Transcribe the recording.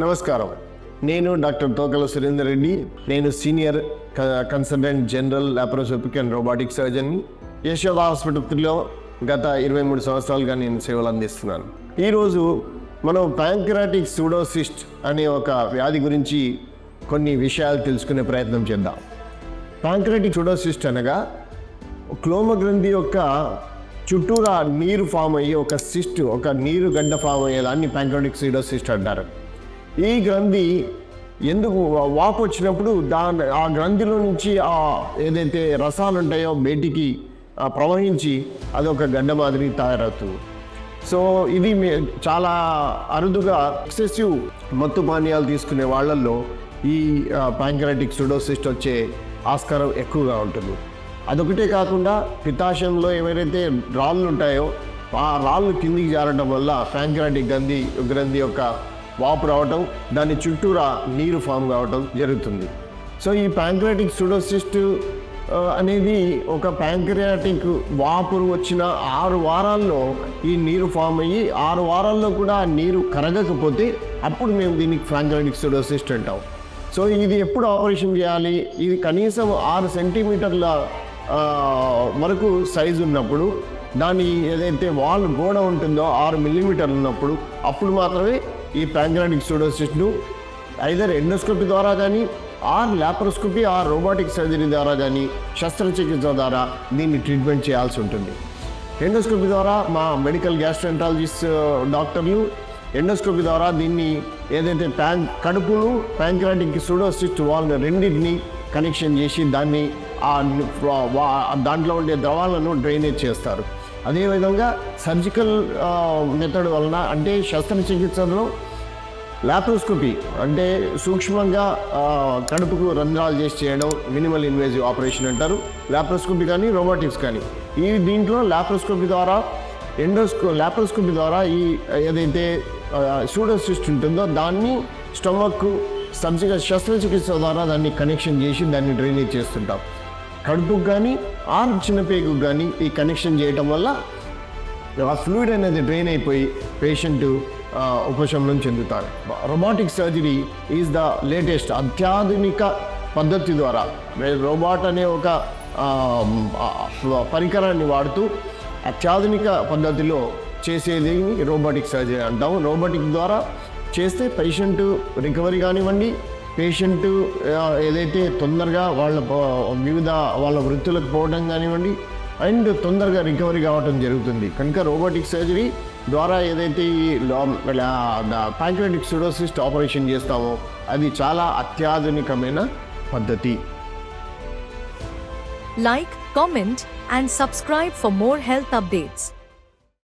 నమస్కారం. నేను డాక్టర్ తోకల సురేందర్ రెడ్డి. నేను సీనియర్ క- consultant general laparoscopic and robotic surgeon. Yashoda ఆసుపత్రిలో గత ఇరవై మూడు సంవత్సరాలుగా నేను సేవలు అందిస్తున్నాను. ఈరోజు మనం ప్యాంక్రాటిక్ సూడోసిస్ట్ అనే ఒక వ్యాధి గురించి కొన్ని విషయాలు తెలుసుకునే ప్రయత్నం చేద్దాం. ప్యాంక్రాటిక్ సూడోసిస్ట్ అనగా క్లోమ గ్రంథి యొక్క చుట్టూరా నీరు ఫామ్ అయ్యి ఒక సిస్ట్ ఒక నీరు గడ్డ ఫామ్ అయ్యేదాన్ని ప్యాంక్రాటిక్ సూడోసిస్ట్ అంటారు. ఈ గ్రంథి ఎందుకు వాపు వచ్చినప్పుడు దాని ఆ గ్రంథిలో నుంచి ఆ ఏదైతే రసాలు ఉంటాయో బయటికి ప్రవహించి అది ఒక గడ్డ మాదిరి తయారవుతుంది. సో ఇది మే- చాలా అరుదుగా ఎక్సెసివ్ మత్తు పానీయాలు తీసుకునే వాళ్ళల్లో ఈ ప్యాంక్రాటిక్ సుడోసిస్ట్ వచ్చే ఆస్కారం ఎక్కువగా ఉంటుంది. అదొకటే కాకుండా పితాశయంలో ఏవైతే రాళ్ళు ఉంటాయో ఆ రాళ్ళు కిందికి జారడం వల్ల ప్యాంక్రాటిక్ గ్రంథి గ్రంథి యొక్క వాపు రావటం దాని చుట్టూరా నీరు ఫామ్ కావటం జరుగుతుంది. సో ఈ ప్యాంక్రాటిక్ సుడోసిస్ట్ అనేది ఒక ప్యాంక్రియాటిక్ వాపు వచ్చిన ఆరు వారాల్లో ఈ నీరు ఫామ్ అయ్యి ఆరు వారాల్లో కూడా ఆ నీరు కరగకపోతే అప్పుడు మేము దీనికి ప్యాంక్రియాటిక్ సుడోసిస్ట్ అంటాం. సో ఇది ఎప్పుడు ఆపరేషన్ చేయాలి? ఇది కనీసం ఆరు సెంటీమీటర్ల వరకు సైజు ఉన్నప్పుడు దాని ఏదైతే వాల్ గోడ ఉంటుందో ఆరు మిల్లీమీటర్లు ఉన్నప్పుడు అప్పుడు మాత్రమే ఈ ప్యాంక్రాటిక్ సూడోసిస్ట్ను ఐదర్ ఎండోస్కోపీ ద్వారా కానీ or laparoscopy or robotic surgery ద్వారా కానీ శస్త్రచికిత్స ద్వారా దీన్ని ట్రీట్మెంట్ చేయాల్సి ఉంటుంది. ఎండోస్కోపీ ద్వారా మా మెడికల్ గ్యాస్ట్రెంటాలజిస్ట్ డాక్టర్లు ఎండోస్కోపీ ద్వారా దీన్ని ఏదైతే ప్యాన్ కడుపును ప్యాంక్రాటిక్ సూడోసిస్ట్ వాళ్ళని రెండింటిని కనెక్షన్ చేసి దాన్ని దాంట్లో ఉండే ద్రవాలను డ్రైనేజ్ చేస్తారు. అదేవిధంగా సర్జికల్ మెథడ్ వలన అంటే శస్త్రచికిత్సలో లాప్రోస్కోపీ అంటే సూక్ష్మంగా కడుపుకు రంధ్రాలు చేసి చేయడం మినిమల్ ఇన్వేజివ్ ఆపరేషన్ అంటారు. లాప్రోస్కోపీ కానీ రోబోటిక్స్ కానీ. ఈ దీంట్లో లాప్రోస్కోపీ ద్వారా ఎండోస్కో లాప్రోస్కోపీ ద్వారా ఈ ఏదైతే సూడోసిస్ట్ ఉంటుందో దాన్ని స్టమక్ సర్జికల్ శస్త్రచికిత్స ద్వారా దాన్ని కనెక్షన్ చేసి దాన్ని డ్రైనేజ్ చేస్తుంటాం. కడుపుకు కానీ ఆర్ చిన్నపేగుకు కానీ ఈ కనెక్షన్ చేయటం వల్ల ఆ ఫ్లూయిడ్ అనేది డ్రైన్ అయిపోయి పేషెంట్ ఉపశమనం చెందుతారు. Robotic surgery is the latest అత్యాధునిక పద్ధతి ద్వారా రోబోట్ అనే ఒక పరికరాన్ని వాడుతూ అత్యాధునిక పద్ధతిలో చేసేది రోబోటిక్ సర్జరీ అంటాం రోబోటిక్ ద్వారా చేస్తే పేషెంట్ రికవరీ కానివ్వండి పేషెంట్ ఏదైతే తొందరగా వాళ్ళ వివిధ వాళ్ళ వృత్తులకు పోవడం కానివ్వండి అండ్ తొందరగా రికవరీ కావటం జరుగుతుంది. కనుక రోబోటిక్ సర్జరీ ద్వారా ఏదైతే ఈ ప్యాంక్రాటిక్ సిడోసిస్ట్ ఆపరేషన్ చేస్తామో అది చాలా అత్యాధునికమైన పద్ధతి. Like comment and subscribe for more health updates